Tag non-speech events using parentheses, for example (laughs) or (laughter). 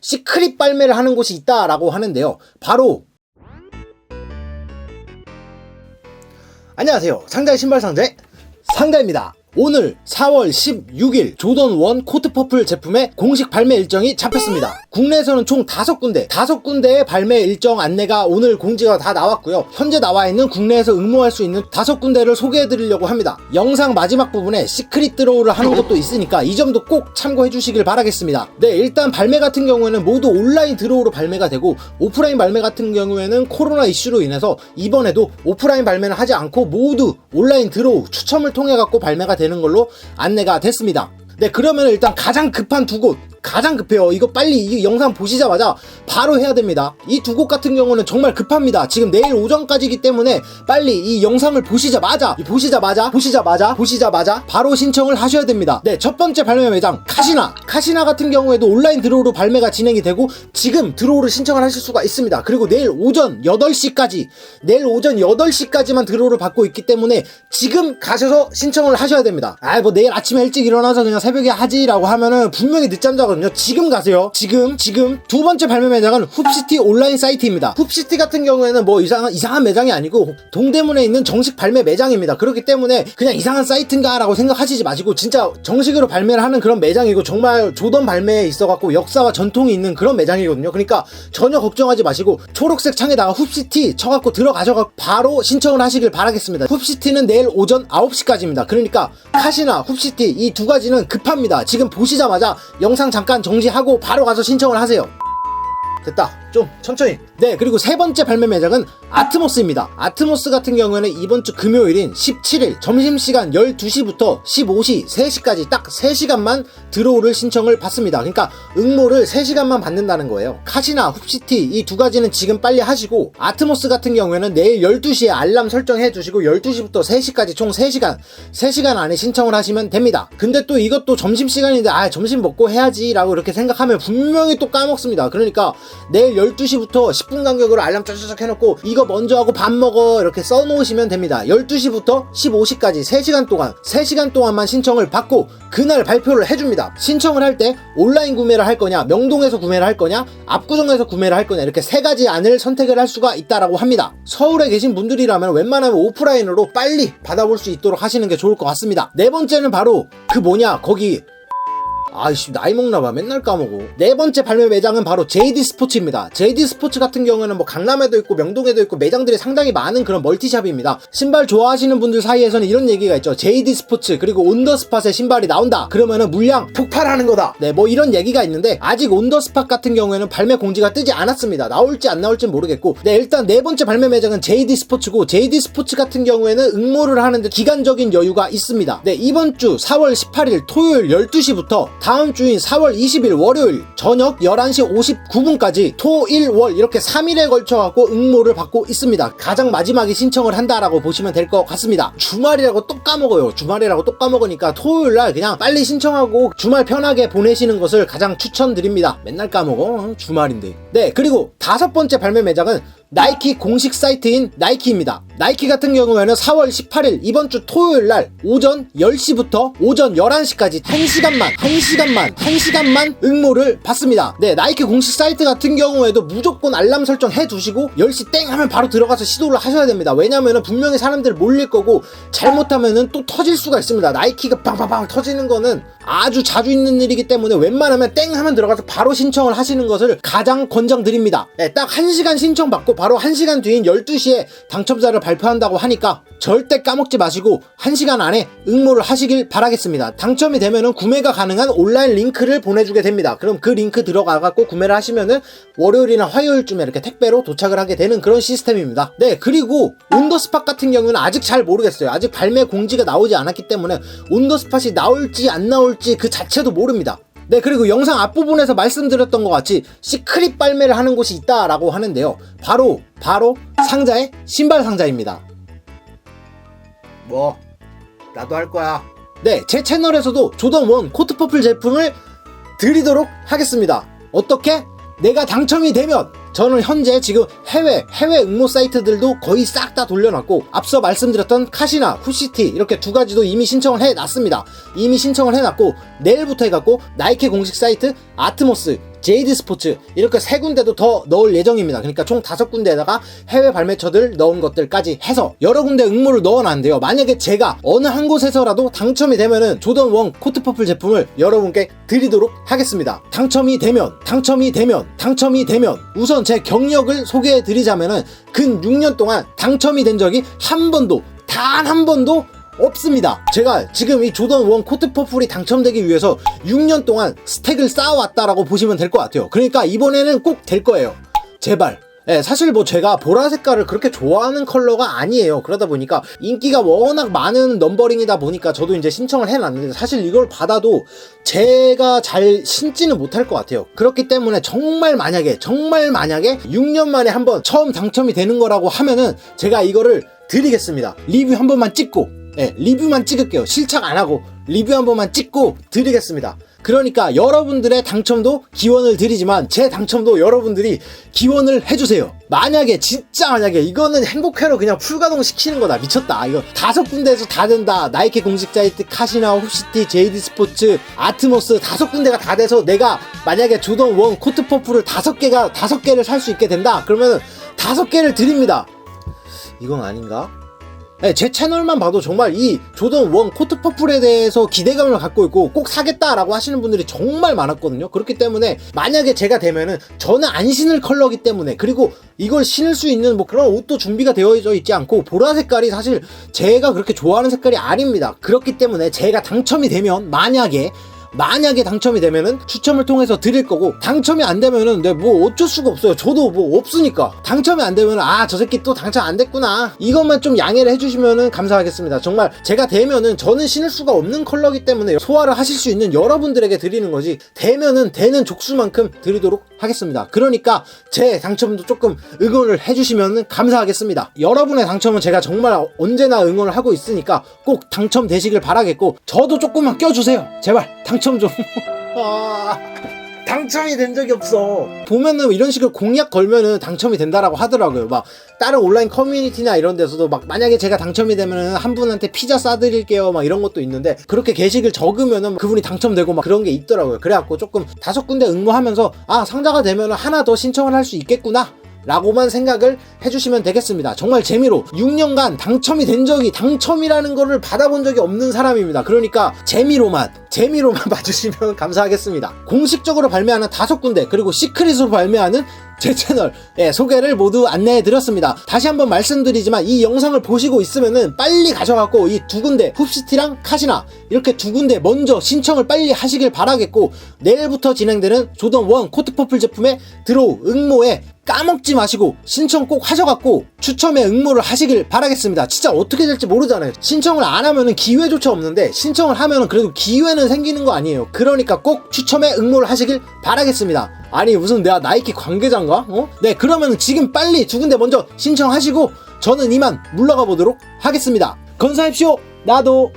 시크릿 발매를 하는 곳이 있다라고 하는데요. 바로 안녕하세요. 상자의 신발 상자의 상자입니다. 오늘 4월 16일 조던 원 코트 퍼플 제품의 공식 발매 일정이 잡혔습니다. 국내에서는 총 5군데, 5군데의 발매 일정 안내가 오늘 공지가 다 나왔고요. 현재 나와 있는 국내에서 응모할 수 있는 5군데를 소개해 드리려고 합니다. 영상 마지막 부분에 시크릿 드로우를 하는 것도 있으니까 이 점도 꼭 참고해 주시길 바라겠습니다. 네, 일단 발매 같은 경우에는 모두 온라인 드로우로 발매가 되고 오프라인 발매 같은 경우에는 코로나 이슈로 인해서 이번에도 오프라인 발매는 하지 않고 모두 온라인 드로우 추첨을 통해 갖고 발매가 되는 걸로 안내가 됐습니다. 네, 그러면 일단 가장 급한 두 곳, 가장 급해요. 이거 빨리 이 영상 보시자마자 바로 해야 됩니다. 이두곳 같은 경우는 정말 급합니다. 지금 내일 오전까지기 때문에 빨리 이 영상을 보시자마자, 보시자마자, 보시자마자, 보시자마자 바로 신청을 하셔야 됩니다. 네, 첫 번째 발매 매장 카시나. 카시나 같은 경우에도 온라인 드로우로 발매가 진행이 되고 지금 드로우를 신청을 하실 수가 있습니다. 그리고 내일 오전 8시까지, 내일 오전 8시까지만 드로우를 받고 있기 때문에 지금 가셔서 신청을 하셔야 됩니다. 아, 뭐 내일 아침에 일찍 일어나서 그냥 새벽에 하지라고 하면은 분명히 늦잠 자 거든요. 지금 가세요. 지금, 지금 두 번째 발매 매장은 훅시티 온라인 사이트입니다. 훅시티 같은 경우에는 뭐 이상한, 이상한 매장이 아니고 동대문에 있는 정식 발매 매장입니다. 그렇기 때문에 그냥 이상한 사이트인가 라고 생각하시지 마시고 진짜 정식으로 발매를 하는 그런 매장이고 정말 조던 발매에 있어 갖고 역사와 전통이 있는 그런 매장이거든요. 그러니까 전혀 걱정하지 마시고 초록색 창에다가 훅시티 쳐 갖고 들어가셔갖고 바로 신청을 하시길 바라겠습니다. 훅시티는 내일 오전 9시까지입니다. 그러니까 카시나 훅시티 이 두 가지는 급합니다. 지금 보시자마자 영상 잠깐 정지하고 바로 가서 신청을 하세요. 됐다. 좀 천천히. 네, 그리고 세 번째 발매 매장은 아트모스입니다. 아트모스 같은 경우에는 이번 주 금요일인 17일 점심시간 12시부터 15시, 3시까지 딱 3시간만 드로우를 신청을 받습니다. 그러니까 응모를 3시간만 받는다는 거예요. 카시나 훅시티 이 두 가지는 지금 빨리 하시고 아트모스 같은 경우에는 내일 12시에 알람 설정해 두시고 12시부터 3시까지 총 3시간, 3시간 안에 신청을 하시면 됩니다. 근데 또 이것도 점심시간인데 아, 점심 먹고 해야지 라고 이렇게 생각하면 분명히 또 까먹습니다. 그러니까 내일 12 시부터 10분 간격으로 알람 쫙쫙 해놓고 이거 먼저 하고 밥 먹어 이렇게 써놓으시면 됩니다. 12시부터 15시까지 3시간 동안 3시간 동안만 신청을 받고 그날 발표를 해줍니다. 신청을 할 때 온라인 구매를 할 거냐 명동에서 구매를 할 거냐 압구정에서 구매를 할 거냐 이렇게 세 가지 안을 선택을 할 수가 있다라고 합니다. 서울에 계신 분들이라면 웬만하면 오프라인으로 빨리 받아볼 수 있도록 하시는 게 좋을 것 같습니다. 네 번째는 바로 그 뭐냐 거기 아이씨 나이 먹나 봐. 맨날 까먹어. 네 번째 발매 매장은 바로 JD 스포츠입니다. JD 스포츠 같은 경우에는 뭐 강남에도 있고 명동에도 있고 매장들이 상당히 많은 그런 멀티샵입니다. 신발 좋아하시는 분들 사이에서는 이런 얘기가 있죠. JD 스포츠 그리고 온더스팟의 신발이 나온다. 그러면은 물량 폭발하는 거다. 네 뭐 이런 얘기가 있는데 아직 온더스팟 같은 경우에는 발매 공지가 뜨지 않았습니다. 나올지 안 나올지 모르겠고. 네 일단 네 번째 발매 매장은 JD 스포츠고 JD 스포츠 같은 경우에는 응모를 하는데 기간적인 여유가 있습니다. 네 이번 주 4월 18일 토요일 12시부터 다음 주인 4월 20일 월요일 저녁 11시 59분까지 토, 일, 월 이렇게 3일에 걸쳐 갖고 응모를 받고 있습니다. 가장 마지막에 신청을 한다라고 보시면 될 것 같습니다. 주말이라고 또 까먹어요. 주말이라고 또 까먹으니까 토요일 날 그냥 빨리 신청하고 주말 편하게 보내시는 것을 가장 추천드립니다. 맨날 까먹어. 어, 주말인데. 네, 그리고 다섯 번째 발매 매장은 나이키 공식 사이트인 나이키입니다. 나이키 같은 경우에는 4월 18일 이번 주 토요일 날 오전 10시부터 오전 11시까지 1시간만 1시간만 1시간만 응모를 받습니다. 네, 나이키 공식 사이트 같은 경우에도 무조건 알람 설정 해 두시고 10시 땡 하면 바로 들어가서 시도를 하셔야 됩니다. 왜냐면은 분명히 사람들 몰릴 거고 잘못하면은 또 터질 수가 있습니다. 나이키가 빵빵빵 터지는 거는 아주 자주 있는 일이기 때문에 웬만하면 땡 하면 들어가서 바로 신청을 하시는 것을 가장 권장드립니다. 네, 딱 1시간 신청 받고 바로 1시간 뒤인 12시에 당첨자를 발표한다고 하니까 절대 까먹지 마시고 1시간 안에 응모를 하시길 바라겠습니다. 당첨이 되면은 구매가 가능한 온라인 링크를 보내주게 됩니다. 그럼 그 링크 들어가갖고 구매를 하시면은 월요일이나 화요일쯤에 이렇게 택배로 도착을 하게 되는 그런 시스템입니다. 네, 그리고 온더스팟 같은 경우는 아직 잘 모르겠어요. 아직 발매 공지가 나오지 않았기 때문에 온더스팟이 나올지 안 나올지 그 자체도 모릅니다. 네, 그리고 영상 앞부분에서 말씀드렸던 것 같이 시크릿 발매를 하는 곳이 있다라고 하는데요. 바로, 바로 상자의 신발 상자입니다. 뭐, 나도 할 거야. 네, 제 채널에서도 조던 원 코트 퍼플 제품을 드리도록 하겠습니다. 어떻게? 내가 당첨이 되면 저는 현재 지금 해외 해외 응모 사이트들도 거의 싹 다 돌려놨고 앞서 말씀드렸던 카시나 후시티 이렇게 두 가지도 이미 신청을 해놨습니다. 이미 신청을 해놨고 내일부터 해갖고 나이키 공식 사이트 아트모스 JD 스포츠 이렇게 세 군데도 더 넣을 예정입니다. 그러니까 총 다섯 군데에다가 해외 발매처들 넣은 것들까지 해서 여러 군데 응모를 넣어놨는데요. 만약에 제가 어느 한 곳에서라도 당첨이 되면은 조던 원 코트 퍼플 제품을 여러분께 드리도록 하겠습니다. 당첨이 되면 당첨이 되면 당첨이 되면 우선 제 경력을 소개해 드리자면은 근 6년 동안 당첨이 된 적이 한 번도 단 한 번도 없습니다. 제가 지금 이 조던 원 코트 퍼플이 당첨되기 위해서 6년 동안 스택을 쌓아왔다라고 보시면 될 것 같아요. 그러니까 이번에는 꼭 될 거예요. 제발. 예, 사실 뭐 제가 보라 색깔을 그렇게 좋아하는 컬러가 아니에요. 그러다 보니까 인기가 워낙 많은 넘버링이다 보니까 저도 이제 신청을 해놨는데 사실 이걸 받아도 제가 잘 신지는 못할 것 같아요. 그렇기 때문에 정말 만약에 정말 만약에 6년 만에 한번 처음 당첨이 되는 거라고 하면은 제가 이거를 드리겠습니다. 리뷰 한 번만 찍고 예, 리뷰만 찍을게요. 실착 안 하고 리뷰 한 번만 찍고 드리겠습니다. 그러니까 여러분들의 당첨도 기원을 드리지만 제 당첨도 여러분들이 기원을 해주세요. 만약에 진짜 만약에 이거는 행복회로 그냥 풀가동 시키는 거다 미쳤다. 이거 다섯 군데에서 다 된다. 나이키 공식 사이트 카시나 홉시티 JD 스포츠 아트모스 다섯 군데가 다 돼서 내가 만약에 조던 원 코트 퍼플을 다섯 개가 다섯 개를 살 수 있게 된다. 그러면은 다섯 개를 드립니다. 이건 아닌가? 네, 제 채널만 봐도 정말 이 조던 원 코트 퍼플에 대해서 기대감을 갖고 있고 꼭 사겠다라고 하시는 분들이 정말 많았거든요. 그렇기 때문에 만약에 제가 되면은 저는 안 신을 컬러기 때문에 그리고 이걸 신을 수 있는 뭐 그런 옷도 준비가 되어져 있지 않고 보라 색깔이 사실 제가 그렇게 좋아하는 색깔이 아닙니다. 그렇기 때문에 제가 당첨이 되면 만약에 만약에 당첨이 되면은 추첨을 통해서 드릴 거고 당첨이 안 되면은 네, 뭐 어쩔 수가 없어요. 저도 뭐 없으니까 당첨이 안 되면은 아 저 새끼 또 당첨 안 됐구나 이것만 좀 양해를 해주시면은 감사하겠습니다. 정말 제가 되면은 저는 신을 수가 없는 컬러기 때문에 소화를 하실 수 있는 여러분들에게 드리는 거지 되면은 되는 족수만큼 드리도록 하겠습니다. 그러니까 제 당첨도 조금 응원을 해주시면은 감사하겠습니다. 여러분의 당첨은 제가 정말 언제나 응원을 하고 있으니까 꼭 당첨되시길 바라겠고 저도 조금만 껴주세요. 제발 당첨 좀. (laughs) 아, 당첨이 된 적이 없어. 보면은 이런 식으로 공약 걸면은 당첨이 된다라고 하더라고요. 막 다른 온라인 커뮤니티나 이런 데서도 막 만약에 제가 당첨이 되면은 한 분한테 피자 싸드릴게요. 막 이런 것도 있는데 그렇게 게시글 적으면은 그분이 당첨되고 막 그런 게 있더라고요. 그래갖고 조금 다섯 군데 응모하면서 아 상자가 되면은 하나 더 신청을 할 수 있겠구나. 라고만 생각을 해주시면 되겠습니다. 정말 재미로 6년간 당첨이 된 적이 당첨이라는 거를 받아본 적이 없는 사람입니다. 그러니까 재미로만 재미로만 (laughs) 봐주시면 감사하겠습니다. 공식적으로 발매하는 다섯 군데 그리고 시크릿으로 발매하는 제 채널 예, 소개를 모두 안내해 드렸습니다. 다시 한번 말씀드리지만 이 영상을 보시고 있으면은 빨리 가셔갖고 이 두 군데 훅시티랑 카시나 이렇게 두 군데 먼저 신청을 빨리 하시길 바라겠고 내일부터 진행되는 조던 원 코트 퍼플 제품의 드로우 응모에 까먹지 마시고 신청 꼭 하셔갖고 추첨에 응모를 하시길 바라겠습니다. 진짜 어떻게 될지 모르잖아요. 신청을 안 하면은 기회조차 없는데 신청을 하면은 그래도 기회는 생기는 거 아니에요. 그러니까 꼭 추첨에 응모를 하시길 바라겠습니다. 아니 무슨 내가 나이키 관계자인가? 어? 네 그러면 지금 빨리 두 군데 먼저 신청하시고 저는 이만 물러가 보도록 하겠습니다. 건사합시오. 나도